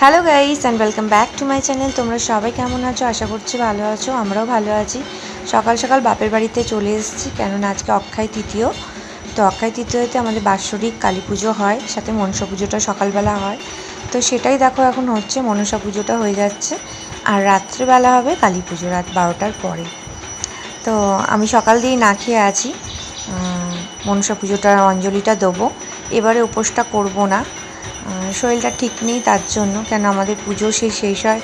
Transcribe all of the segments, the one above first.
Hello guys and welcome back to my channel তোমরা সবাই কেমন আছো? আশা করছি ভালো আছো, আমরাও ভালো আছি। সকাল সকাল বাপের বাড়িতে চলে এসেছি, কেননা আজকে অক্ষয় তৃতীয়। তো অক্ষয় তৃতীয়তে আমাদের বাৎসরিক কালী পুজো হয়, সাথে মনসা পুজোটা সকালবেলা হয়। তো সেটাই দেখো এখন হচ্ছে, মনসা পুজোটা হয়ে যাচ্ছে। আর রাত্রেবেলা হবে কালী পুজো, রাত বারোটার পরে। তো আমি সকাল দিয়েই না খেয়ে আছি। মনসা পুজোটার অঞ্জলিটা দেবো। এবারে উপোসটা করব না। শরীরটা ঠিক নেই তার জন্য, কেন আমাদের পুজো শেষ শেষ হয়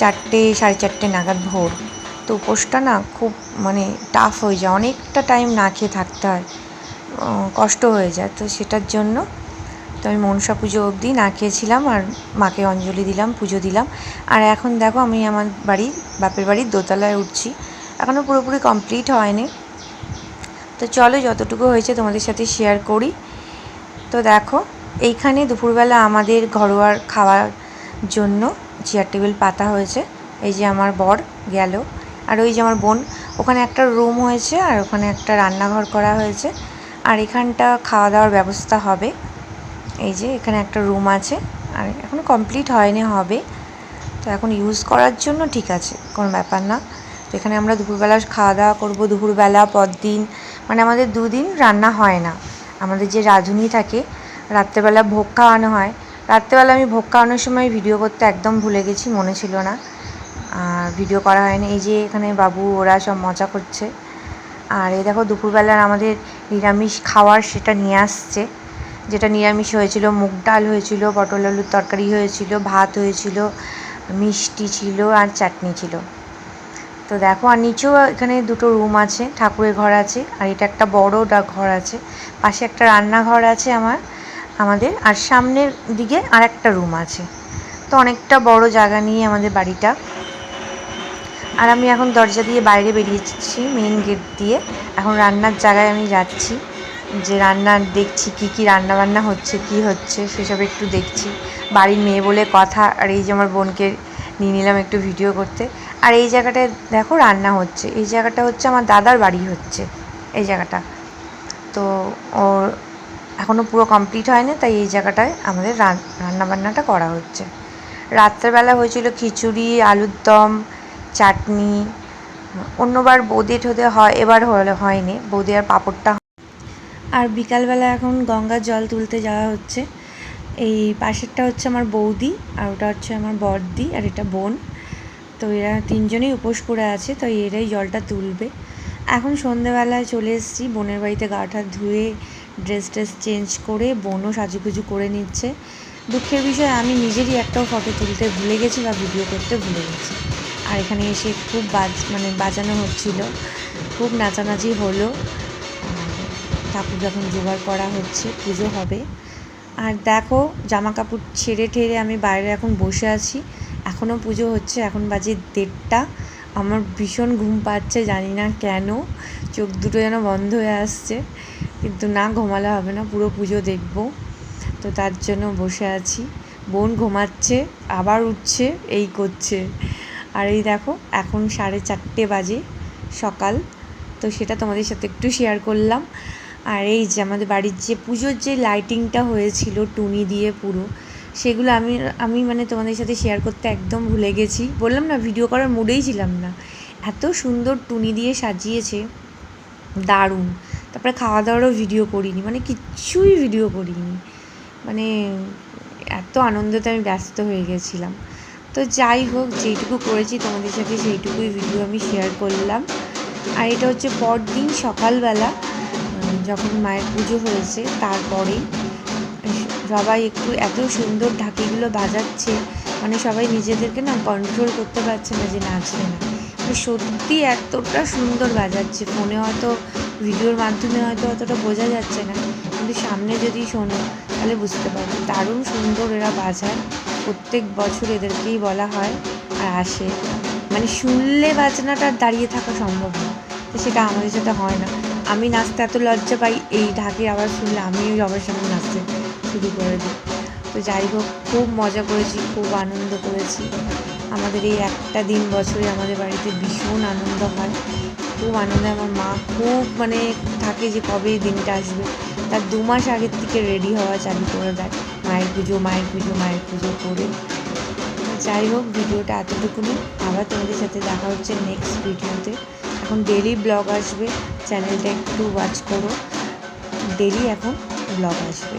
চারটে, সাড়ে চারটে নাগাদ ভোর। তো উপোসটা না খুব মানে টাফ হয়ে যায়, অনেকটা টাইম না খেয়ে থাকতে হয়। কষ্ট হয়ে যায়, তো সেটার জন্য তো আমি মনসা পুজো অবধি না খেয়েছিলাম আর মাকে অঞ্জলি দিলাম, পুজো দিলাম। আর এখন দেখো আমি আমার বাড়ি, বাপের বাড়ির দোতলায় উঠছি এখনও পুরোপুরি কমপ্লিট হয়নি। তো চলো যতটুকু হয়েছে তোমাদের সাথে শেয়ার করি। তো দেখো এইখানে দুপুরবেলা আমাদের ঘরোয়ার খাওয়ার জন্য চেয়ার টেবিল পাতা হয়েছে। এই যে আমার বর গেল। আর ওই যে আমার বোন, ওখানে একটা রুম হয়েছে আর ওখানে একটা রান্নাঘর করা হয়েছে। আর এখানটা খাওয়া দাওয়ার ব্যবস্থা হবে। এই যে এখানে একটা রুম আছে। আর এখনও কমপ্লিট হয়নি, হবে। তো এখন ইউজ করার জন্য ঠিক আছে, কোনো ব্যাপার না। তো এখানে আমরা দুপুরবেলা খাওয়া দাওয়া করব, দুপুরবেলা, পরদিন। মানে আমাদের দুদিন রান্না হয় না। আমাদের যে রাঁধুনি থাকে রাত্রেবেলা ভোগ খাওয়ানো হয়। রাত্রেবেলা আমি ভোগ খাওয়ানোর সময় ভিডিও করতে একদম ভুলে গেছি, মনে ছিল না। আর ভিডিও করা হয়নি। এই যে এখানে বাবু, ওরা সব মজা করছে। আর এই দেখো দুপুরবেলার আমাদের নিরামিষ খাওয়ার সেটা নিয়ে আসছে। যেটা নিরামিষ হয়েছিল, মুগ ডাল হয়েছিল, পটল আলুর তরকারি হয়েছিল, ভাত হয়েছিল, মিষ্টি ছিল আর চাটনি ছিল। তো দেখো, আর নিচেও এখানে দুটো রুম আছে, ঠাকুরের ঘর আছে। আর এটা একটা বড় ঘর আছে। পাশে একটা রান্নাঘর আছে আমার। আমাদের। আর সামনের দিকে আর একটা রুম আছে। তো অনেকটা বড় জায়গা নিয়ে আমাদের বাড়িটা। আর আমি এখন দরজা দিয়ে বাইরে বেরিয়েছি মেন গেট দিয়ে। এখন রান্নার জায়গায় আমি যাচ্ছি। যে রান্না দেখছি, কি কি রান্না বান্না হচ্ছে, কি হচ্ছে, সেসব একটু দেখছি। বাড়ির মেয়ে বলে কথা, আর এই যে আমার বোনকে নিয়ে নিলাম একটু ভিডিও করতে। আর এই জায়গাটায় দেখো রান্না হচ্ছে। এই জায়গাটা হচ্ছে আমার দাদার বাড়ি হচ্ছে। এই জায়গাটা। তো ওর এখনও পুরো কমপ্লিট হয়নি, তাই এই জায়গাটায় আমাদের রান্না বান্নাটা করা হচ্ছে। রাত্রেবেলা হয়েছিল খিচুড়ি, আলুর দম, চাটনি, অন্যবার বোঁদে ঠোদে হয়, এবার হলে হয়নি। বোঁদে আর পাঁপড়টা আর বিকালবেলা এখন গঙ্গার জল তুলতে যাওয়া হচ্ছে। এই পাশেরটা হচ্ছে আমার বৌদি আর ওটা হচ্ছে আমার বড়দি আর এটা বোন। তো এরা তিনজনেই উপোস করে আছে, তো এরাই জলটা তুলবে। এখন সন্ধেবেলায় চলে এসেছি, বোনের বাড়িতে গাটা ধুয়ে ড্রেস ট্রেস চেঞ্জ করে, বোনও সাজুগুজু করে নিচ্ছে। দুঃখের বিষয়, আমি নিজেরই একটাও ফটো তুলতে ভুলে গেছি বা ভিডিও করতে ভুলে গেছি। আর এখানে এসে খুব বাজ মানে বাজানো হচ্ছিল, খুব নাচানাচি হলো। ঠাকুর যখন জোগাড় করা হচ্ছে, পুজো হবে। আর দেখো জামা কাপড় ছেড়ে ঠেড়ে আমি বাইরে এখন বসে আছি। এখনও পুজো হচ্ছে, এখন বাজে দেড়টা। আমার ভীষণ ঘুম পাচ্ছে, জানি না কেন। চোখ দুটো যেন বন্ধ হয়ে আসছে। কিন্তু না ঘুমালে হবে না, পুরো পুজো দেখব। তো তার জন্য বসে আছি। বোন ঘুমাচ্ছে, আবার উঠছে, এই করছে। আর এই দেখো, এখন সাড়ে চারটে বাজে সকাল। তো সেটা তোমাদের সাথে একটু শেয়ার করলাম। আর এই যে আমাদের বাড়ির যে পুজোর যে লাইটিংটা হয়েছিল টুনি দিয়ে পুরো, সেগুলো আমি আমি মানে তোমাদের সাথে শেয়ার করতে একদম ভুলে গেছি। বললাম না ভিডিও করার মুডেই ছিলাম না। এত সুন্দর টুনি দিয়ে সাজিয়েছে, দারুণ। তারপরে খাওয়া দাওয়ারও ভিডিও করিনি মানে কিচ্ছুই ভিডিও করিনি। মানে এত আনন্দতে আমি ব্যস্ত হয়ে গেছিলাম। তো যাই হোক, যেইটুকু করেছি তোমাদের সাথে সেইটুকুই ভিডিও আমি শেয়ার করলাম। আর এটা হচ্ছে পরদিন সকালবেলা যখন মায়ের পুজো হয়েছে, তারপরেই সবাই একটু এত সুন্দর ঢাকিগুলো বাজাচ্ছে মানে সবাই নিজেদেরকে না কন্ট্রোল করতে পারছে না যে নাচবে না। মানে সত্যি এতটা সুন্দর বাজাচ্ছে, ফোনে হয়তো ভিডিওর মাধ্যমে হয়তো অতটা বোঝা যাচ্ছে না। কিন্তু সামনে যদি শোনো, তাহলে বুঝতে পারবে। দারুণ সুন্দর এরা বাজায়। প্রত্যেক বছর এদেরকেই বলা হয় আর আসে। মানে শুনলে বাজনাটা দাঁড়িয়ে থাকা সম্ভব না। তো সেটা আমাদের সাথে হয় না। আমি নাচতে এত লজ্জা পাই, এই ঢাকের আওয়াজ শুনলে আমিও সবার সামনে নাচতে শুরু করে দিই। তো যাই হোক, খুব মজা করেছি, খুব আনন্দ করেছি। আমাদের এই একটা দিন বছরে আমাদের বাড়িতে ভীষণ আনন্দ হয়। খুব আনন্দে আমার মা খুব মানে থাকে যে কবে দিনটা আসবে। তার দু মাস আগের থেকে রেডি হওয়া চালু করে দেয় মায়ের পুজো মায়ের পুজো মায়ের পুজো করে। যাই হোক, ভিডিওটা এতটুকুনি। আবার তোমাদের সাথে দেখা হচ্ছে নেক্সট ভিডিওতে এখন ডেলি ব্লগ আসবে। চ্যানেলটা একটু ওয়াচ করো। ডেলি এখন ব্লগ আসবে।